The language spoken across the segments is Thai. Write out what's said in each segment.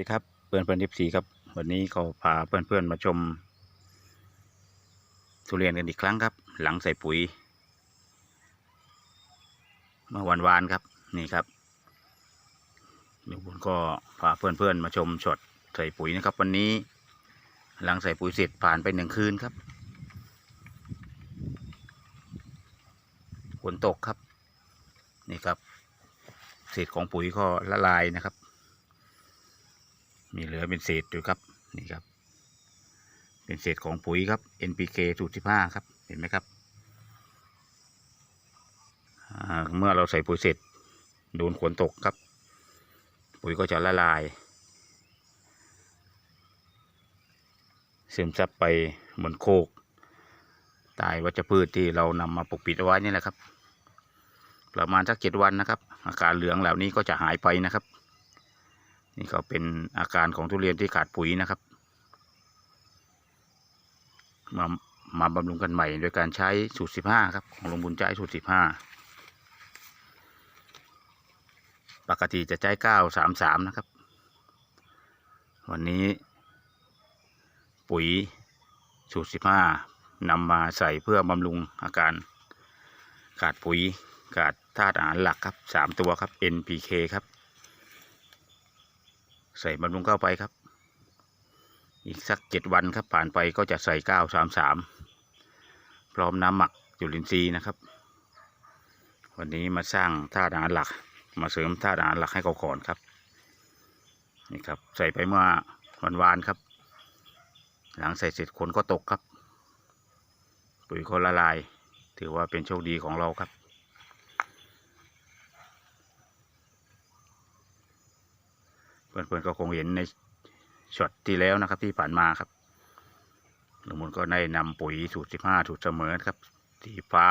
ดีครับเพื่อนเพื่อนทิพสีครับ วันนี้เขาพาเพื่อนเพื่อนๆมาชม ทุเรียนกันอีกครั้งครับ หลังใส่ปุ๋ยเมื่อวันวานครับนี่ครับลุงบุญก็พาเพื่อนเพื่อนๆมาชมช็อตใส่ปุ๋ยนะครับ วันนี้ หลังใส่ปุ๋ยเสร็จผ่านไปหนึ่งคืนครับฝนตกครับนี่ครับเศษของปุ๋ยก็ละลายนะครับ มีเหลือเป็นเศษอยู่ครับนี่ครับ เป็นเศษของปุ๋ยครับ NPK สูตรที่ห้าครับเห็นไหมครับเมื่อเราใส่ปุ๋ยเสร็จโดนฝนตกครับ ปุ๋ยก็จะละลายซึมซับไปเหมือนโคก ตายวัชพืชที่เรานำมาปกปิดเอาไว้นี่แหละครับ ประมาณสักเจ็ดวันนะครับ อาการเหลืองเหล่านี้ก็จะหายไปนะครับ นี่ก็เป็นอาการของทุเรียนที่ขาดปุ๋ยนะครับ มามาบำรุงกันใหม่โดยการใช้สูตรสิบห้าครับ ของลงบุญใจสูตรสิบห้าปกติจะใช้เก้าสามสามนะครับ วันนี้ ปุ๋ยสูตรสิบห้านำมาใส่เพื่อบำรุงอาการขาดปุ๋ยขาดธาตุอาหารหลักครับสามตัวครับ NPK ครับ ใส่บำรุงเข้าไปครับ อีกสักเจ็ดวันครับผ่านไปก็จะใส่เก้าสามสามพร้อมน้ำหมักจุลินทรีย์นะครับ วันนี้มาสร้างธาตุอาหารหลัก มาเสริมธาตุอาหารหลักให้เขาก่อนครับนี่ครับใส่ไปเมื่อวันวานครับ หลังใส่เสร็จคนก็ตกครับ ปุ๋ยก็ละลาย ถือว่าเป็นโชคดีของเราครับ เพื่อนๆก็คงเห็นในช็อตที่แล้วนะครับ ที่ผ่านมาครับลุงมนก็ได้นำปุ๋ยสูตรสิบห้าสูตรเสมอครับสีฟ้า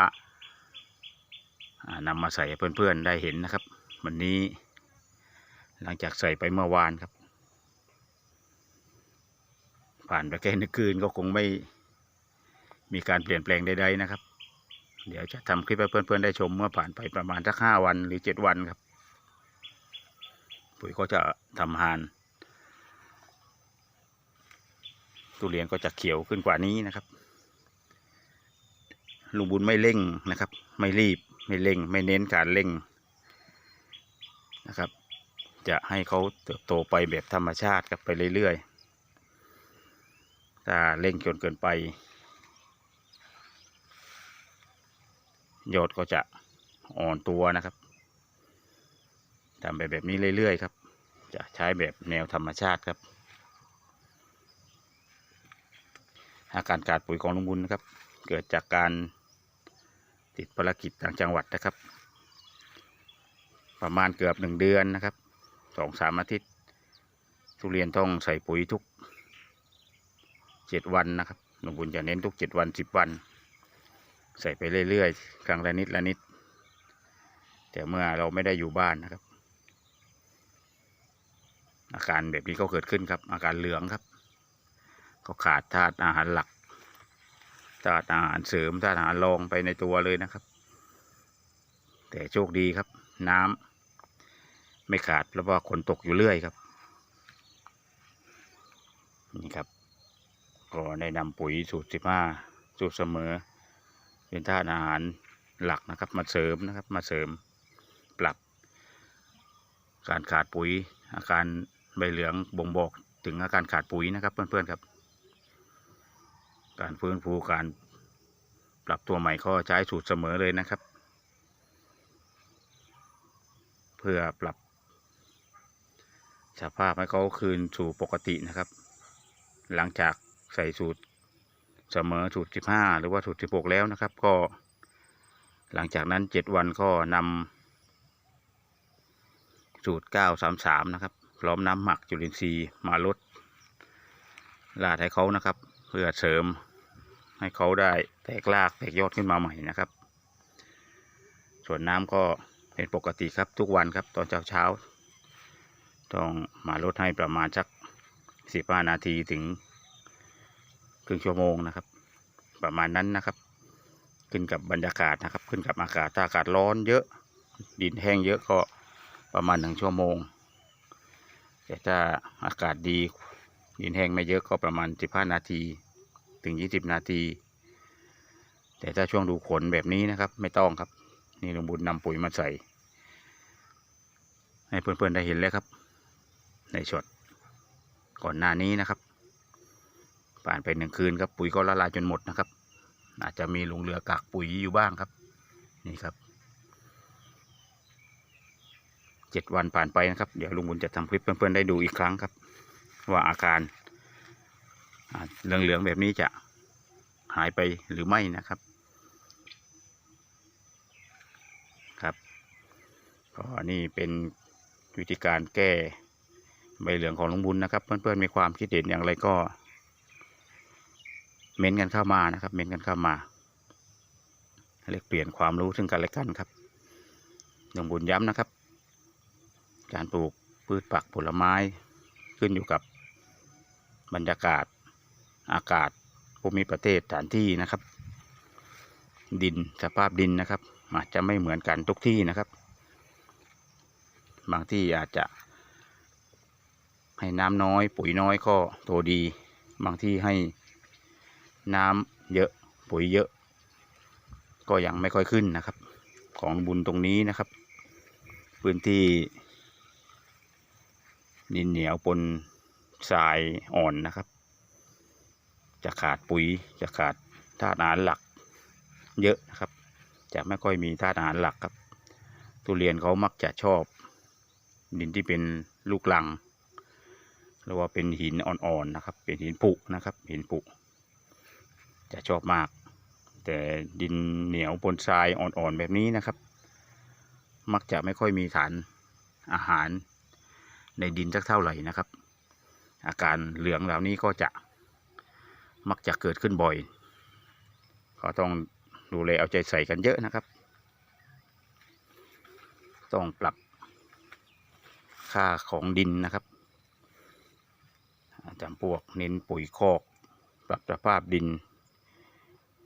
านำมาใส่เพื่อนๆได้เห็นนะครับ วันนี้ หลังจากใส่ไปเมื่อวานครับ ผ่านไปแค่นึกคืนก็คงไม่มีการเปลี่ยนแปลงใดๆนะครับ เดี๋ยวจะทำคลิปให้เพื่อนๆได้ชมเมื่อผ่านไปประมาณสักห้าวันหรือเจ็ดวันครับ ปุ๋ยก็จะทำหานทุเรียนก็จะเขียวขึ้นกว่านี้นะครับ ลุงบุญไม่เร่งนะครับ ไม่รีบไม่เร่ง ไม่เน้นการเร่งนะครับ จะให้เขาเติบโตไปแบบธรรมชาติครับไปเรื่อยๆถ้าเร่งจนเกินไป ยอดก็จะอ่อนตัวนะครับ ทำไปแบบนี้เรื่อยๆครับ จะใช้แบบแนวธรรมชาติครับ อาการขาดปุ๋ยของลุงบุญนะครับ เกิดจากการติดภารกิจต่างจังหวัดนะครับ ประมาณเกือบหนึ่งเดือนนะครับสองสามอาทิตย์ ทุเรียนต้องใส่ปุ๋ยทุกเจ็ดวันนะครับลุงบุญจะเน้นทุกเจ็ดวันสิบวัน ใส่ไปเรื่อยๆ ครั้งละนิดละนิด แต่เมื่อเราไม่ได้อยู่บ้านนะครับ อาการแบบนี้ก็เกิดขึ้นครับ อาการเหลืองครับ ก็ขาดธาตุอาหารหลักธาตุอาหารเสริมธาตุอาหารรองไปในตัวเลยนะครับ แต่โชคดีครับ น้ำไม่ขาดเพราะว่าฝนตกอยู่เรื่อยครับนี่ครับ ก็ได้นำปุ๋ยสูตรสิบห้าสูตรเสมอ เป็นธาตุอาหารหลักนะครับ มาเสริมนะครับ มาเสริมปรับ การขาดปุ๋ยอาการ ใบเหลืองบ่งบอกถึงอาการขาดปุ๋ยนะครับ เพื่อนๆครับ การฟื้นฟูการปรับตัวใหม่ก็ใช้สูตรเสมอเลยนะครับ เพื่อปรับสภาพให้เขาคืนสู่ปกตินะครับ หลังจากใส่สูตรเสมอสูตรสิบห้าหรือว่าสูตรสิบหกแล้วนะครับ ก็ หลังจากนั้นเจ็ดวันก็นำสูตรเก้าสามสามนะครับ พร้อมน้ำหมักจุลินทรีย์มาลดลาดให้เขานะครับ เพื่อเสริมให้เขาได้แตกรากแตกยอดขึ้นมาใหม่นะครับ ส่วนน้ำก็เป็นปกติครับทุกวันครับตอนเช้าเช้าต้องมาลดให้ประมาณสักสิบห้านาทีถึงครึ่งชั่วโมงนะครับ ประมาณนั้นนะครับ ขึ้นกับบรรยากาศนะครับ ขึ้นกับอากาศถ้าอากาศร้อนเยอะดินแห้งเยอะก็ประมาณหนึ่งชั่วโมง แต่ถ้าอากาศดีดินแห้งไม่เยอะก็ประมาณสิบห้านาที ถึงยี่สิบนาที แต่ถ้าช่วงดูขนแบบนี้นะครับ ไม่ต้องครับ นี่ลุงบุญนำปุ๋ยมาใส่ ให้เพื่อนๆได้เห็นแล้วครับ ในช็อตก่อนหน้านี้นะครับผ่านไปหนึ่งคืนครับปุ๋ยก็ละลายจนหมดนะครับ อาจจะมีหลงเหลือกากปุ๋ยอยู่บ้างครับ นี่ครับ เจ็ดวันผ่านไปนะครับ เดี๋ยวลุงบุญจะทำคลิปเพื่อนๆได้ดูอีกครั้งครับ ว่าอาการอ่าเหลืองๆแบบนี้จะหายไปหรือไม่นะครับครับก็นี่เป็นวิธีการแก้ใบเหลืองของลุงบุญนะครับ เพื่อนๆมีความคิดเห็นอย่างไรก็ เม้นกันเข้ามานะครับ เม้นกันเข้ามาเรียกเปลี่ยนความรู้ซึ่งกันและกันครับลุงบุญย้ำนะครับ การปลูกพืชผักผลไม้ขึ้นอยู่กับบรรยากาศอากาศภูมิประเทศสถานที่นะครับ ดินสภาพดินนะครับ อาจจะไม่เหมือนกันทุกที่นะครับ บางที่อาจจะ ให้น้ำน้อย ปุ๋ยน้อยก็โตดี บางที่ให้น้ำเยอะปุ๋ยเยอะ ก็ยังไม่ค่อยขึ้นนะครับ ของบุญตรงนี้นะครับ พื้นที่ ดินเหนียวปนทรายอ่อนนะครับ จะขาดปุ๋ยจะขาดธาตุอาหารหลักเยอะนะครับ จะไม่ค่อยมีธาตุอาหารหลักครับ ทุเรียนเขามักจะชอบ ดินที่เป็นลูกลังหรือว่าเป็นหินอ่อนๆนะครับ เป็นหินผุนะครับ หินผุจะชอบมาก แต่ดินเหนียวปนทรายอ่อนๆแบบนี้นะครับ มักจะไม่ค่อยมีฐานอาหาร ในดินสักเท่าไหร่นะครับ อาการเหลืองเหล่านี้ก็จะมักจะเกิดขึ้นบ่อย ก็ต้องดูแลเอาใจใส่กันเยอะนะครับ ต้องปรับค่าของดินนะครับจำพวกเน้นปุ๋ยคอก ปรับสภาพดิน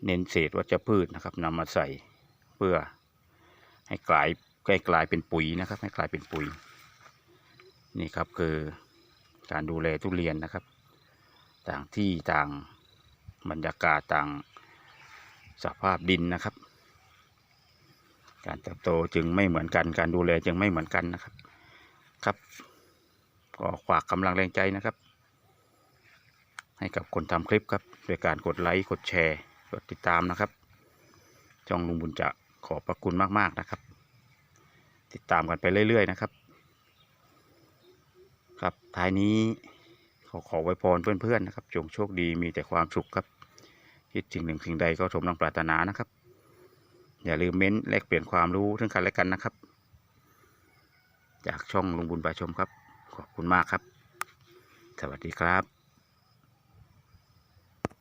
เน้นเศษวัชพืชนะครับนำมาใส่เพื่อให้กลายให้กลายเป็นปุ๋ยนะครับ ให้กลายเป็นปุ๋ย นี่ครับคือการดูแลทุเรียนนะครับ ต่างที่ต่างบรรยากาศต่างสภาพดินนะครับ การเติบโตจึงไม่เหมือนกัน การดูแลจึงไม่เหมือนกันนะครับ ครับก็ฝากกำลังแรงใจนะครับ ให้กับคนทำคลิปครับโดยการกดไลค์กดแชร์กดติดตามนะครับช่องลุงบุญจะขอบพระคุณมากๆนะครับ ติดตามกันไปเรื่อย ๆ นะครับ ครับท้ายนี้ขอขอไว้พรเพื่อนๆนะครับ จงโชคดีมีแต่ความสุขครับ คิดถึงหนึ่งสิ่งใดก็สมดังปรารถนานะครับ อย่าลืมเม้นแลกเปลี่ยนความรู้ถึงกันและกันนะครับ จากช่องลุงบุญปาชมครับ ขอบคุณมากครับ สวัสดีครับ